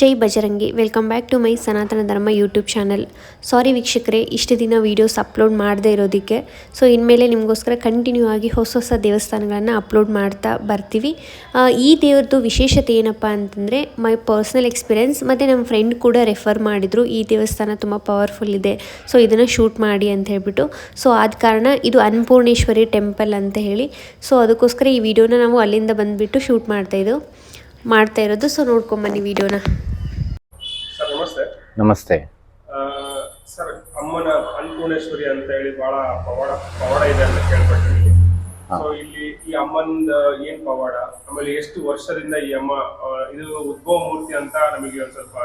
Jai Bajrangi. Welcome back to my Sanatana Dharma YouTube channel. ಸಾರಿ ವೀಕ್ಷಕರೇ, ಇಷ್ಟು ದಿನ videos upload ಮಾಡದೇ ಇರೋದಕ್ಕೆ. ಸೊ ಇನ್ಮೇಲೆ ನಿಮಗೋಸ್ಕರ ಕಂಟಿನ್ಯೂ ಆಗಿ ಹೊಸ ಹೊಸ ದೇವಸ್ಥಾನಗಳನ್ನು ಅಪ್ಲೋಡ್ ಮಾಡ್ತಾ ಬರ್ತೀವಿ. ಈ ದೇವ್ರದ್ದು ವಿಶೇಷತೆ ಏನಪ್ಪ ಅಂತಂದರೆ ಮೈ ಪರ್ಸ್ನಲ್ ಎಕ್ಸ್ಪೀರಿಯೆನ್ಸ್ ಮತ್ತು ನಮ್ಮ ಫ್ರೆಂಡ್ ಕೂಡ ರೆಫರ್ ಮಾಡಿದರು. ಈ ದೇವಸ್ಥಾನ ತುಂಬ ಪವರ್ಫುಲ್ ಇದೆ. ಸೊ ಇದನ್ನು ಶೂಟ್ ಮಾಡಿ ಅಂತ ಹೇಳ್ಬಿಟ್ಟು. ಸೊ ಆದ ಕಾರಣ ಇದು ಅನ್ನಪೂರ್ಣೇಶ್ವರಿ ಟೆಂಪಲ್ ಅಂತ ಹೇಳಿ. ಸೊ ಅದಕ್ಕೋಸ್ಕರ ಈ ವಿಡಿಯೋನ ನಾವು ಅಲ್ಲಿಂದ ಬಂದುಬಿಟ್ಟು ಶೂಟ್ ಮಾಡ್ತಾಯಿದ್ದು ಮಾಡ್ತಾ ಇರೋದು ಸೊ ನೋಡ್ಕೊಂಬನ್ನಿ ವಿಡಿಯೋನ. ಸರ್ ನಮಸ್ತೆ. ನಮಸ್ತೆ. ಆ, ಸರ್ ಅಮ್ಮನ ಅನ್ನಪೂರ್ಣೇಶ್ವರಿ ಅಂತ ಹೇಳಿ ಬಹಳ ಪವಾಡ ಪವಾಡ ಇದೆ ಅಂತ ಕೇಳ್ಪಟ್ಟಿದ್ದೀನಿ. ಸೊ ಇಲ್ಲಿ ಈ ಅಮ್ಮನ ಏನ್ ಪವಾಡ? ಆಮೇಲೆ ಎಷ್ಟು ವರ್ಷದಿಂದ ಈ ಅಮ್ಮ ಇದು ಉದ್ಭವ ಮೂರ್ತಿ ಅಂತ ನಮಗೆ ಒಂದ್ ಸ್ವಲ್ಪ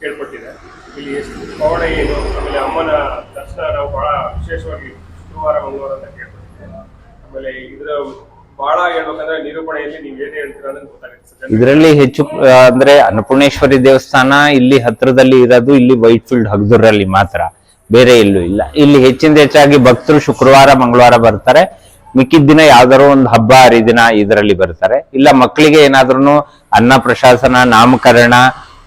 ಕೇಳ್ಪಟ್ಟಿದೆ. ಇಲ್ಲಿ ಎಷ್ಟು ಪವಾಡ ಏನು? ಆಮೇಲೆ ಅಮ್ಮನ ದರ್ಶನ ನಾವು ಬಹಳ ವಿಶೇಷವಾಗಿ ಶುಕ್ರವಾರ ಮಂಗಳವಾರ ಅಂತ ಕೇಳ್ಪಟ್ಟಿದ್ದೇವೆ ಆಮೇಲೆ ಇದರ ಬಹಳ ಹೇಳ್ಬೇಕಂದ್ರೆ ನಿರೂಪಣೆಯಲ್ಲಿ ನೀವು ಏನ್ ಇದರಲ್ಲಿ ಹೆಚ್ಚು ಅಂದ್ರೆ ಅನ್ನಪೂರ್ಣೇಶ್ವರಿ ದೇವಸ್ಥಾನ ಇಲ್ಲಿ ಹತ್ರದಲ್ಲಿ ಇರೋದು ಇಲ್ಲಿ ವೈಟ್ ಫೀಲ್ಡ್ ಹಗ್ದೂರಲ್ಲಿ ಮಾತ್ರ. ಬೇರೆ ಎಲ್ಲೂ ಇಲ್ಲ. ಇಲ್ಲಿ ಹೆಚ್ಚಿಂದ ಹೆಚ್ಚಾಗಿ ಭಕ್ತರು ಶುಕ್ರವಾರ, ಮಂಗಳವಾರ ಬರ್ತಾರೆ. ಮಿಕ್ಕಿದ ದಿನ ಯಾವ್ದಾರು ಒಂದು ಹಬ್ಬ, ಹರಿದಿನ ಇದರಲ್ಲಿ ಬರ್ತಾರೆ. ಇಲ್ಲ, ಮಕ್ಕಳಿಗೆ ಏನಾದ್ರೂ ಅನ್ನ ಪ್ರಶಾಸನ, ನಾಮಕರಣ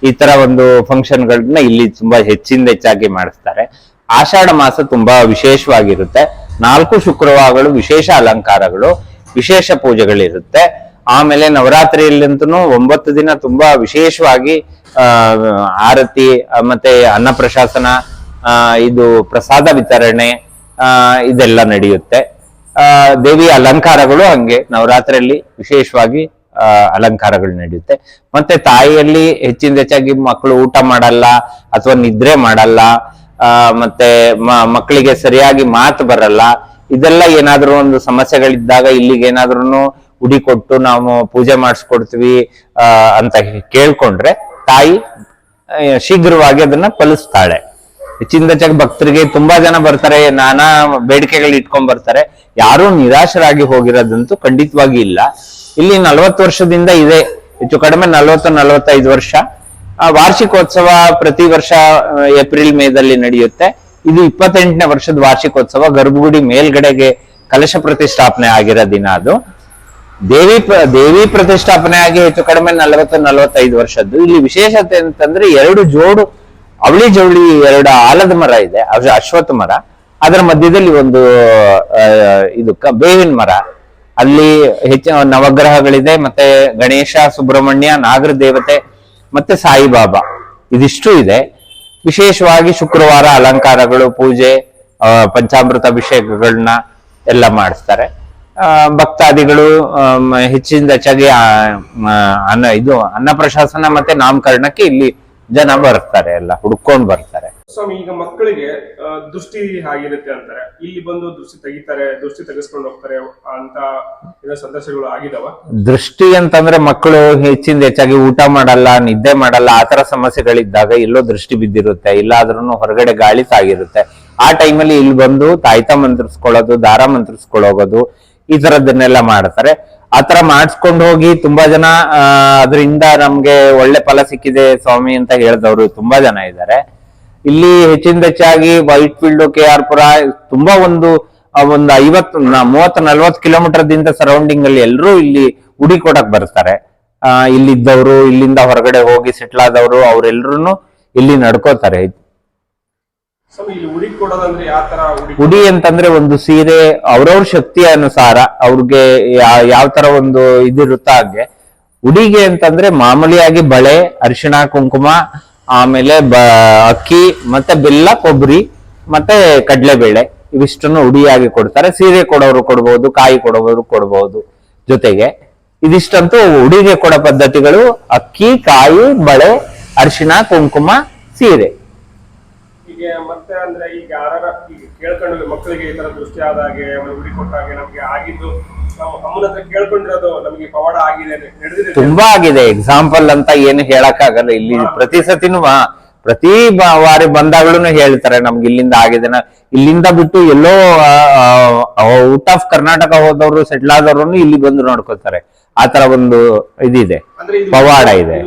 ಈ ತರ ಒಂದು ಫಂಕ್ಷನ್ ಗಳನ್ನ ಇಲ್ಲಿ ತುಂಬಾ ಹೆಚ್ಚಿಂದ ಹೆಚ್ಚಾಗಿ ಮಾಡಿಸ್ತಾರೆ. ಆಷಾಢ ಮಾಸ ತುಂಬಾ ವಿಶೇಷವಾಗಿರುತ್ತೆ. ನಾಲ್ಕು ಶುಕ್ರವಾರಗಳು ವಿಶೇಷ ಅಲಂಕಾರಗಳು. ವಿಶೇಷ ಪೂಜೆಗಳಿರುತ್ತೆ. ಆಮೇಲೆ ನವರಾತ್ರಿಯಲ್ಲಂತೂ ಒಂಬತ್ತು ದಿನ ತುಂಬಾ ವಿಶೇಷವಾಗಿ ಆರತಿ ಮತ್ತೆ ಅನ್ನಪ್ರಶಾಸನ ಆ, ಇದು ಪ್ರಸಾದ ವಿತರಣೆ ಇದೆಲ್ಲ ನಡೆಯುತ್ತೆ. ದೇವಿ ಅಲಂಕಾರಗಳು ಹಂಗೆ. ನವರಾತ್ರಿಯಲ್ಲಿ ವಿಶೇಷವಾಗಿ ಅಲಂಕಾರಗಳು ನಡೆಯುತ್ತೆ. ಮತ್ತೆ ತಾಯಿಯಲ್ಲಿ ಹೆಚ್ಚಿನ ಹೆಚ್ಚಾಗಿ ಮಕ್ಕಳು ಊಟ ಮಾಡಲ್ಲ ಅಥವಾ ನಿದ್ರೆ ಮಾಡಲ್ಲ ಮತ್ತೆ ಮಕ್ಕಳಿಗೆ ಸರಿಯಾಗಿ ಮಾತು ಬರಲ್ಲ ಇದೆಲ್ಲ ಏನಾದ್ರೂ ಒಂದು ಸಮಸ್ಯೆಗಳಿದ್ದಾಗ ಇಲ್ಲಿಗೆ ಏನಾದ್ರೂ ಉಡಿ ಕೊಟ್ಟು ನಾವು ಪೂಜೆ ಮಾಡಿಸ್ಕೊಡ್ತೀವಿ ಅಂತ ಕೇಳ್ಕೊಂಡ್ರೆ ತಾಯಿ ಶೀಘ್ರವಾಗಿ ಅದನ್ನ ಫಲಿಸ್ತಾಳೆ ಹೆಚ್ಚಾಗಿ ಭಕ್ತರಿಗೆ ತುಂಬಾ ಜನ ಬರ್ತಾರೆ, ನಾನಾ ಬೇಡಿಕೆಗಳು ಇಟ್ಕೊಂಡ್ ಬರ್ತಾರೆ. ಯಾರು ನಿರಾಶರಾಗಿ ಹೋಗಿರೋದಂತೂ ಖಂಡಿತವಾಗಿ ಇಲ್ಲ. ಇಲ್ಲಿ ನಲವತ್ತು ವರ್ಷದಿಂದ ಇದೆ, ಹೆಚ್ಚು ಕಡಿಮೆ ನಲವತ್ತು, ನಲವತ್ತೈದು ವರ್ಷ. ವಾರ್ಷಿಕೋತ್ಸವ ಪ್ರತಿ ವರ್ಷ ಏಪ್ರಿಲ್ ಮೇದಲ್ಲಿ ನಡೆಯುತ್ತೆ. ಇದು ಇಪ್ಪತ್ತೆಂಟನೇ ವರ್ಷದ ವಾರ್ಷಿಕೋತ್ಸವ. ಗರ್ಭಗುಡಿ ಮೇಲ್ಗಡೆಗೆ ಕಲಶ ಪ್ರತಿಷ್ಠಾಪನೆ ಆಗಿರೋ ದಿನ ಅದು. ದೇವಿ ದೇವಿ ಪ್ರತಿಷ್ಠಾಪನೆ ಆಗಿ ಹೆಚ್ಚು ಕಡಿಮೆ ನಲವತ್ತು, ನಲವತ್ತೈದು ವರ್ಷದ್ದು. ಇಲ್ಲಿ ವಿಶೇಷತೆ ಅಂತಂದ್ರೆ ಎರಡು ಜೋಡು, ಅವಳಿ ಜವಳಿ ಎರಡು ಆಲದ ಮರ ಇದೆ ಅದು ಅಶ್ವತ್ಥ ಮರ. ಅದರ ಮಧ್ಯದಲ್ಲಿ ಒಂದು ಇದು ಬೇವಿನ ಮರ. ಅಲ್ಲಿ ಹೆಚ್ಚು ನವಗ್ರಹಗಳಿದೆ, ಮತ್ತೆ ಗಣೇಶ, ಸುಬ್ರಹ್ಮಣ್ಯ ನಾಗರ ದೇವತೆ ಮತ್ತೆ ಸಾಯಿಬಾಬಾ. ಇದಿಷ್ಟು ಇದೆ. ವಿಶೇಷವಾಗಿ ಶುಕ್ರವಾರ ಅಲಂಕಾರಗಳು, ಪೂಜೆ ಪಂಚಾಮೃತ ಅಭಿಷೇಕಗಳನ್ನ ಎಲ್ಲ ಮಾಡಿಸ್ತಾರೆ. ಭಕ್ತಾದಿಗಳು ಹೆಚ್ಚಿನ ಹೆಚ್ಚಾಗಿ ಅನ್ನ, ಇದು ಅನ್ನಪ್ರಶಾಸನ ಮತ್ತೆ ನಾಮಕರಣಕ್ಕೆ ಇಲ್ಲಿ ಜನ ಬರ್ತಾರೆ ಎಲ್ಲ, ಹುಡ್ಕೊಂಡು ಬರ್ತಾರೆ. ಸ್ವಾಮಿ, ಈಗ ಮಕ್ಕಳಿಗೆ ದೃಷ್ಟಿ ಆಗಿರುತ್ತೆ ಅಂತಾರೆ? ಇಲ್ಲಿ ಬಂದು ದೃಷ್ಟಿ ತೆಗಿತಾರೆ, ದೃಷ್ಟಿ ತೆಗೆಸ್ಕೊಂಡು ಹೋಗ್ತಾರೆ ಅಂತ ಏನೋ ಸಂದರ್ಶಗಳು ಆಗಿದಾವ? ದೃಷ್ಟಿ ಅಂತಂದ್ರೆ ಮಕ್ಕಳು ಹೆಚ್ಚಿಂದ ಹೆಚ್ಚಾಗಿ ಊಟ ಮಾಡಲ್ಲ, ನಿದ್ದೆ ಮಾಡಲ್ಲ ಆತರ ಸಮಸ್ಯೆಗಳಿದ್ದಾಗ ಎಲ್ಲೋ ದೃಷ್ಟಿ ಬಿದ್ದಿರುತ್ತೆ ಇಲ್ಲಾದ್ರೂ ಹೊರಗಡೆ ಗಾಳಿ ಸಾಗಿರುತ್ತೆ. ಆ ಟೈಮಲ್ಲಿ ಇಲ್ಲಿ ಬಂದು ತಾಯ್ತ ಮಂತ್ರಿಸ್ಕೊಳ್ಳೋದು, ದಾರ ಮಂತ್ರಿಸ್ಕೊಳ್ಳೋಗೋದು, ಈ ತರದನ್ನೆಲ್ಲ ಮಾಡ್ತಾರೆ. ಆತರ ಮಾಡಿಸ್ಕೊಂಡು ಹೋಗಿ ತುಂಬಾ ಜನ ಅದರಿಂದ ನಮ್ಗೆ ಒಳ್ಳೆ ಫಲ ಸಿಕ್ಕಿದೆ ಸ್ವಾಮಿ ಅಂತ ಹೇಳಿದವರು ತುಂಬಾ ಜನ ಇದ್ದಾರೆ. ಇಲ್ಲಿ ಹೆಚ್ಚಿನ ಹೆಚ್ಚಾಗಿ ವೈಟ್ ಫೀಲ್ಡ್ ಕೆ ಆರ್ ಪುರ ತುಂಬಾ ಒಂದು ಒಂದು ಐವತ್ತು ಮೂವತ್ತು ನಲ್ವತ್ ಕಿಲೋಮೀಟರ್ ದಿಂದ ಸರೌಂಡಿಂಗ್ ಅಲ್ಲಿ ಎಲ್ಲರೂ ಇಲ್ಲಿ ಉಡಿ ಕೊಡಕ್ ಬರ್ತಾರೆ. ಆ ಇಲ್ಲಿದ್ದವರು ಇಲ್ಲಿಂದ ಹೊರಗಡೆ ಹೋಗಿ ಸೆಟ್ಲ್ ಆದವರು ಅವರೆಲ್ಲರೂ ಇಲ್ಲಿ ನಡ್ಕೋತಾರೆ ಉಡಿ ಅಂತಂದ್ರೆ ಒಂದು ಸೀರೆ ಅವ್ರವ್ರ ಶಕ್ತಿಯ ಅನುಸಾರ ಅವ್ರಿಗೆ ಯಾವ ತರ ಒಂದು ಇದಿರುತ್ತೋ ಹಾಗೆ. ಉಡಿಗೆ ಅಂತಂದ್ರೆ ಮಾಮೂಲಿಯಾಗಿ ಬಳೆ ಅರಿಶಿಣ ಕುಂಕುಮ ಆಮೇಲೆ ಬ, ಅಕ್ಕಿ, ಮತ್ತೆ ಬೆಲ್ಲ, ಕೊಬ್ಬರಿ, ಮತ್ತೆ ಕಡಲೆಬೇಳೆ, ಇವಿಷ್ಟನ್ನು ಉಡಿಯಾಗಿ ಕೊಡ್ತಾರೆ. ಸೀರೆ ಕೊಡೋರು ಕೊಡ್ಬೋದು, ಕಾಯಿ ಕೊಡೋರು ಕೊಡ್ಬೋದು ಜೊತೆಗೆ. ಇದಿಷ್ಟಂತೂ ಉಡಿಗೆ ಕೊಡೋ ಪದ್ಧತಿಗಳು ಅಕ್ಕಿ, ಕಾಯಿ, ಬಳೆ ಅರಿಶಿನ ಕುಂಕುಮ, ಸೀರೆ. ಈಗ ಮತ್ತೆ ಅಂದ್ರೆ ಈಗ ಯಾರು ಮಕ್ಕಳಿಗೆ ಈ ತರ ದೃಷ್ಟಿ ಆದಾಗೆ ಉಡಿ ಕೊಟ್ಟಾಗೆ ನಮ್ಗೆ ಆಗಿದ್ದು ನಾವು ಅಮ್ಮನ ಹತ್ರ ಕೇಳ್ಕೊಂಡಿರೋದು ನಮಗೆ ಪವಾಡ ಆಗಿದೆ ನಡೆದಿದೆ ತುಂಬಾ ಆಗಿದೆ. ಎಕ್ಸಾಂಪಲ್ ಅಂತ ಏನು ಹೇಳಕ್ ಆಗಲ್ಲ ಇಲ್ಲಿ ಪ್ರತಿ ಸತಿನೂ ಪ್ರತಿ ಬಾರಿ ವಾರಿ ಬಂದಾಗ್ಲೂ ಹೇಳ್ತಾರೆ ನಮ್ಗೆ ಇಲ್ಲಿಂದ ಆಗಿದೆ ಇಲ್ಲಿಂದ ಬಿಟ್ಟು ಎಲ್ಲೋ ಔಟ್ ಆಫ್ ಕರ್ನಾಟಕ ಹೋದವರು ಸೆಟ್ಲ್ ಆದವ್ರು ಇಲ್ಲಿ ಬಂದು ನೋಡ್ಕೋತಾರೆ ಆತರ ಒಂದು ಇದಿದೆ. ಪವಾಡ ಇದೆ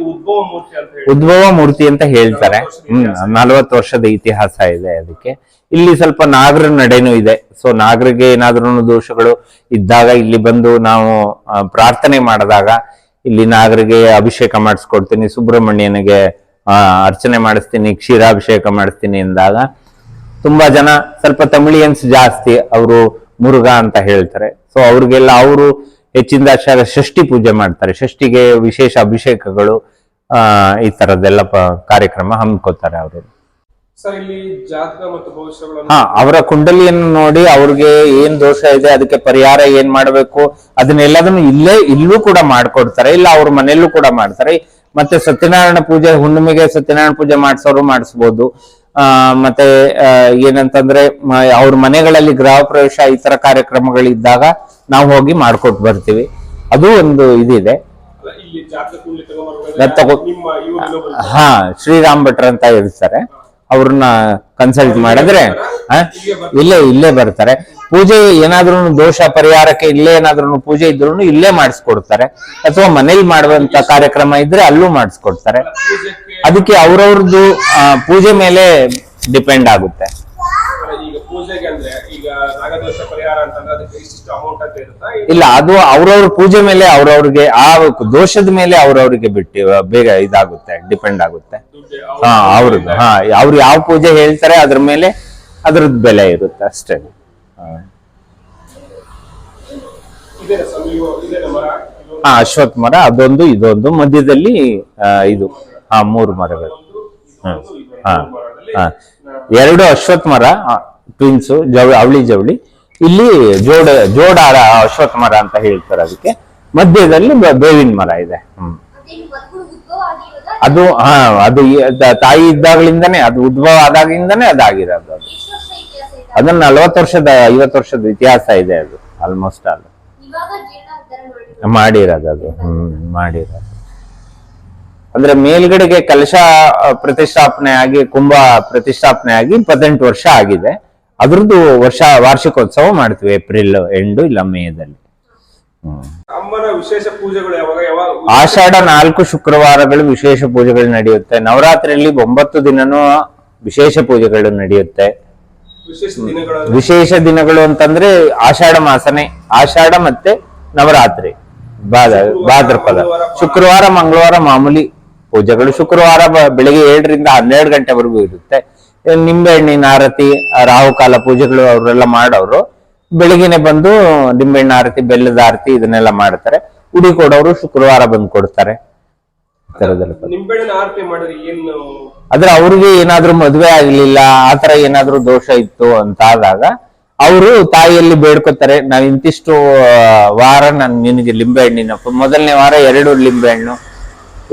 ಉದ್ಭವ ಮೂರ್ತಿ ಅಂತ ಹೇಳ್ತಾರೆ. ಹ್ಮ್ ನಲವತ್ತು ವರ್ಷದ ಇತಿಹಾಸ ಇದೆ ಅದಕ್ಕೆ. ಇಲ್ಲಿ ಸ್ವಲ್ಪ ನಾಗರ ನಡೆನೂ ಇದೆ. ಸೊ ನಾಗರಿಗೆ ಏನಾದ್ರೂ ದೋಷಗಳು ಇದ್ದಾಗ ಇಲ್ಲಿ ಬಂದು ನಾವು ಪ್ರಾರ್ಥನೆ ಮಾಡಿದಾಗ ಇಲ್ಲಿ ನಾಗರಿಗೆ ಅಭಿಷೇಕ ಮಾಡಿಸ್ಕೊಡ್ತೀನಿ ಸುಬ್ರಹ್ಮಣ್ಯನಿಗೆ ಅರ್ಚನೆ ಮಾಡಿಸ್ತೀನಿ ಕ್ಷೀರಾಭಿಷೇಕ ಮಾಡಿಸ್ತೀನಿ ಎಂದಾಗ ತುಂಬಾ ಜನ ಸ್ವಲ್ಪ ತಮಿಳಿಯನ್ಸ್ ಜಾಸ್ತಿ ಅವರು ಮುರುಘಾ ಅಂತ ಹೇಳ್ತಾರೆ. ಸೊ ಅವ್ರಿಗೆಲ್ಲ ಅವರು ಹೆಚ್ಚಿನ ಶ- ಷಷ್ಠಿ ಪೂಜೆ ಮಾಡ್ತಾರೆ. ಷಷ್ಠಿಗೆ ವಿಶೇಷ ಅಭಿಷೇಕಗಳು ಆ ಈ ತರದೆಲ್ಲ ಕಾರ್ಯಕ್ರಮ ಹಮ್ಮಿಕೋತಾರೆ ಅವರು. ಹಾ ಅವರ ಕುಂಡಲಿಯನ್ನು ನೋಡಿ ಅವ್ರಿಗೆ ಏನ್ ದೋಷ ಇದೆ ಅದಕ್ಕೆ ಪರಿಹಾರ ಏನ್ ಮಾಡ್ಬೇಕು ಅದನ್ನೆಲ್ಲದನ್ನು ಇಲ್ಲೇ ಇಲ್ಲೂ ಕೂಡ ಮಾಡ್ಕೊಡ್ತಾರೆ. ಇಲ್ಲ ಅವ್ರ ಮನೆಯಲ್ಲೂ ಕೂಡ ಮಾಡ್ತಾರೆ. ಮತ್ತೆ ಸತ್ಯನಾರಾಯಣ ಪೂಜೆ ಹುಣ್ಣಿಮೆಗೆ ಸತ್ಯನಾರಾಯಣ ಪೂಜೆ ಮಾಡಿಸೋರು ಮಾಡಿಸ್ಬೋದು. ಆ ಮತ್ತೆ ಏನಂತಂದ್ರೆ ಅವ್ರ ಮನೆಗಳಲ್ಲಿ ಗೃಹ ಪ್ರವೇಶ ಈ ತರ ಕಾರ್ಯಕ್ರಮಗಳಿದ್ದಾಗ ನಾವು ಹೋಗಿ ಮಾಡ್ಕೊಟ್ ಬರ್ತೀವಿ. ಅದು ಒಂದು ಇದಿದೆ. ಹಾ ಶ್ರೀರಾಮ್ ಭಟ್ರ ಅಂತ ಇರ್ತಾರೆ. ಅವ್ರನ್ನ ಕನ್ಸಲ್ಟ್ ಮಾಡಿದ್ರೆ ಇಲ್ಲೇ ಇಲ್ಲೇ ಬರ್ತಾರೆ. ಪೂಜೆ ಏನಾದ್ರೂ ದೋಷ ಪರಿಹಾರಕ್ಕೆ ಇಲ್ಲೇ ಏನಾದ್ರೂ ಪೂಜೆ ಇದ್ರು ಇಲ್ಲೇ ಮಾಡಿಸ್ಕೊಡ್ತಾರೆ. ಅಥವಾ ಮನೇಲಿ ಮಾಡುವಂತ ಕಾರ್ಯಕ್ರಮ ಇದ್ರೆ ಅಲ್ಲೂ ಮಾಡಿಸ್ಕೊಡ್ತಾರೆ. ಅದಕ್ಕೆ ಅವ್ರವ್ರದ್ದು ಪೂಜೆ ಮೇಲೆ ಡಿಪೆಂಡ್ ಆಗುತ್ತೆ. ಪೂಜೆಗೆ ಅಂದ್ರೆ ಈಗ ನಾಗದೋಷ ಪರಿಹಾರ ಅಂತಂದ್ರೆ ಅದಕ್ಕೆ ಇಷ್ಟಿಷ್ಟು ಅಮೌಂಟ್ ಅಂತ ಇರುತ್ತಾ? ಇಲ್ಲ ಅದು ಅವ್ರವ್ರ ಪೂಜೆ ಮೇಲೆ ಅವ್ರವ್ರಿಗೆ ಆ ದೋಷದ ಮೇಲೆ ಅವ್ರವ್ರಿಗೆ ಬಿಟ್ಟು ಬೇಗ ಇದಾಗುತ್ತೆ ಡಿಪೆಂಡ್ ಆಗುತ್ತೆ. ಹಾ ಅವ್ರದ್ದು ಹಾ ಅವ್ರು ಯಾವ ಪೂಜೆ ಹೇಳ್ತಾರೆ ಅದ್ರ ಮೇಲೆ ಅದ್ರದ್ದು ಬೆಲೆ ಇರುತ್ತೆ ಅಷ್ಟೇ. ಹಾ. ಇದೇನ ಮರ? ಅದೊಂದು ಇದೊಂದು ಮಧ್ಯದಲ್ಲಿ ಇದು ಹಾ ಮೂರು ಮರಗಳು. ಹಾ ಹಾ ಎರಡು ಅಶ್ವತ್ ಮರ ಟ್ವಿನ್ಸ್ ಜವಳಿ, ಅವಳಿ ಜವಳಿ. ಇಲ್ಲಿ ಜೋಡ, ಜೋಡಾರ ಅಶ್ವತ್ಥ ಮರ ಅಂತ ಹೇಳ್ತಾರೆ ಅದಕ್ಕೆ. ಮಧ್ಯದಲ್ಲಿ ಬೇವಿನ ಮರ ಇದೆ. ಹ್ಮ್. ಅದು, ಹಾ, ಅದು ತಾಯಿ ಇದ್ದಾಗಲಿಂದನೇ, ಅದು ಉದ್ಭವ ಆದಾಗಿಂದನೇ ಅದಾಗಿರೋದು ಅದು. ಅದನ್ನ ನಲ್ವತ್ತು ವರ್ಷದ, ಐವತ್ತು ವರ್ಷದ ಇತಿಹಾಸ ಇದೆ ಅದು ಆಲ್ಮೋಸ್ಟ್ ಆಲ್ ಮಾಡಿರೋದು ಅದು, ಹ್ಮ್, ಮಾಡಿರೋದು. ಅಂದ್ರೆ ಮೇಲ್ಗಡೆಗೆ ಕಲಶ ಪ್ರತಿಷ್ಠಾಪನೆ ಆಗಿ, ಕುಂಭ ಪ್ರತಿಷ್ಠಾಪನೆ ಆಗಿ ಇಪ್ಪತ್ತೆಂಟು ವರ್ಷ ಆಗಿದೆ. ಅದ್ರದ್ದು ವರ್ಷ ವಾರ್ಷಿಕೋತ್ಸವ ಮಾಡ್ತೀವಿ ಏಪ್ರಿಲ್ ಎಂಡು ಇಲ್ಲ ಮೇದಲ್ಲಿ. ಹ್ಮ್. ಅಮ್ಮನ ವಿಶೇಷ ಪೂಜೆಗಳು ಯಾವಾಗ ಯಾವಾಗ ಆಷಾಢ ನಾಲ್ಕು ಶುಕ್ರವಾರಗಳು ವಿಶೇಷ ಪೂಜೆಗಳು ನಡೆಯುತ್ತೆ. ನವರಾತ್ರಿಯಲ್ಲಿ ಒಂಬತ್ತು ದಿನನೂ ವಿಶೇಷ ಪೂಜೆಗಳು ನಡೆಯುತ್ತೆ. ವಿಶೇಷ ದಿನಗಳ ವಿಶೇಷ ದಿನಗಳು ಅಂತಂದ್ರೆ ಆಷಾಢ ಮಾಸನೆ. ಆಷಾಢ ಮತ್ತೆ ನವರಾತ್ರಿ. ಬಾದ ಭಾದ್ರಪದ. ಶುಕ್ರವಾರ ಮಂಗಳವಾರ ಮಾಮೂಲಿ ಪೂಜೆಗಳು. ಶುಕ್ರವಾರ ಬ- ಬೆಳಿಗ್ಗೆ ಏಳರಿಂದ ಹನ್ನೆರಡು ಗಂಟೆವರೆಗೂ ಇರುತ್ತೆ. ನಿಂಬೆ ಹಣ್ಣಿನ ಆರತಿ ರಾಹುಕಾಲ ಪೂಜೆಗಳು ಅವರೆಲ್ಲ ಮಾಡೋರು. ಬೆಳಿಗ್ಗೆನೆ ಬಂದು ನಿಂಬೆ ಹಣ್ಣಿನ ಆರತಿ ಬೆಲ್ಲದ ಆರತಿ ಇದನ್ನೆಲ್ಲ ಮಾಡ್ತಾರೆ. ಉಡಿ ಕೊಡೋರು ಶುಕ್ರವಾರ ಬಂದು ಕೊಡ್ತಾರೆ. ಆದ್ರೆ ಅವ್ರಿಗೆ ಏನಾದ್ರೂ ಮದ್ವೆ ಆಗ್ಲಿಲ್ಲ ಆತರ ಏನಾದ್ರೂ ದೋಷ ಇತ್ತು ಅಂತ ಆದಾಗ ಅವರು ತಾಯಿಯಲ್ಲಿ ಬೇಡ್ಕೋತಾರೆ ನಾವ್ ಇಂತಿಷ್ಟು ವಾರ ನಾನು ನಿನಗೆ ಲಿಂಬೆ ಹಣ್ಣಿನ ಮೊದಲನೇ ವಾರ ಎರಡು ಲಿಂಬೆ ಹಣ್ಣು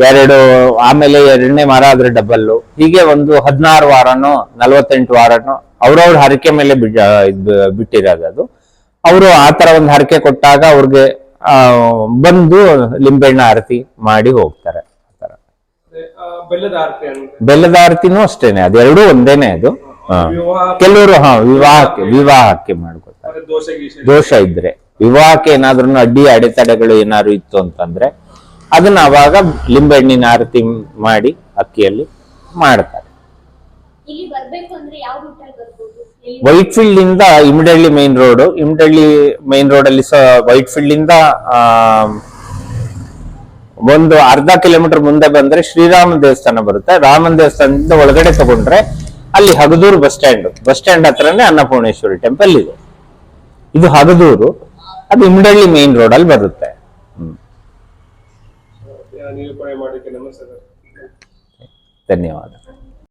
ಎರಡು ಆಮೇಲೆ ಎರಡನೇ ವಾರ ಆದ್ರೆ ಡಬಲ್ಲು ಹೀಗೆ ಒಂದು ಹದಿನಾರು ವಾರನೋ ನಲವತ್ತೆಂಟು ವಾರನೋ ಅವ್ರವ್ರ ಹರಕೆ ಮೇಲೆ ಬಿಟ್ಟಿರೋದು ಅದು. ಅವರು ತರ ಒಂದು ಹರಕೆ ಕೊಟ್ಟಾಗ ಅವ್ರಿಗೆ ಆ ಬಂದು ಲಿಂಬೆಹಣ್ಣ ಆರತಿ ಮಾಡಿ ಹೋಗ್ತಾರೆ. ಆ ಬೆಲ್ಲದ ಆರತಿನೂ ಅಷ್ಟೇನೆ ಅದೆರಡೂ ಒಂದೇನೆ ಅದು. ಕೆಲವರು ಹಾ ವಿವಾಹಕ್ಕೆ ವಿವಾಹಕ್ಕೆ. ಮಾಡ್ಕೊತಾರೆ ದೋಷ ಇದ್ರೆ. ವಿವಾಹಕ್ಕೆ ಏನಾದ್ರೂ ಅಡ್ಡಿ ಅಡೆತಡೆಗಳು ಏನಾದ್ರು ಇತ್ತು ಅಂತಂದ್ರೆ ಅದನ್ನ ಅವಾಗ ಲಿಂಬೆಹಣ್ಣಿನ ಆರತಿ ಮಾಡಿ ಅಕ್ಕಿಯಲ್ಲಿ ಮಾಡ್ತಾರೆ. ವೈಟ್ ಫೀಲ್ಡ್ ಇಂದ Immadihalli main road Immadihalli main road ಅಲ್ಲಿ ವೈಟ್ ಫೀಲ್ಡ್ ಇಂದ ಒಂದು ಅರ್ಧ ಕಿಲೋಮೀಟರ್ ಮುಂದೆ ಬಂದ್ರೆ ಶ್ರೀರಾಮ ದೇವಸ್ಥಾನ ಬರುತ್ತೆ. ರಾಮನ ದೇವಸ್ಥಾನದಿಂದ ಒಳಗಡೆ ತಗೊಂಡ್ರೆ ಅಲ್ಲಿ Hagadur bus stand bus stand ಹತ್ರನೇ ಅನ್ನಪೂರ್ಣೇಶ್ವರಿ ಟೆಂಪಲ್ ಇದೆ. ಇದು ಹಗದೂರು. ಅದು ಇಮಿಡಳ್ಳಿ ಮೈನ್ ರೋಡ್ ಅಲ್ಲಿ ಬರುತ್ತೆ. ನಿರೂಪಣೆ ಮಾಡಲಿಕ್ಕೆ ನಮಸ್ಕಾರ ಧನ್ಯವಾದ.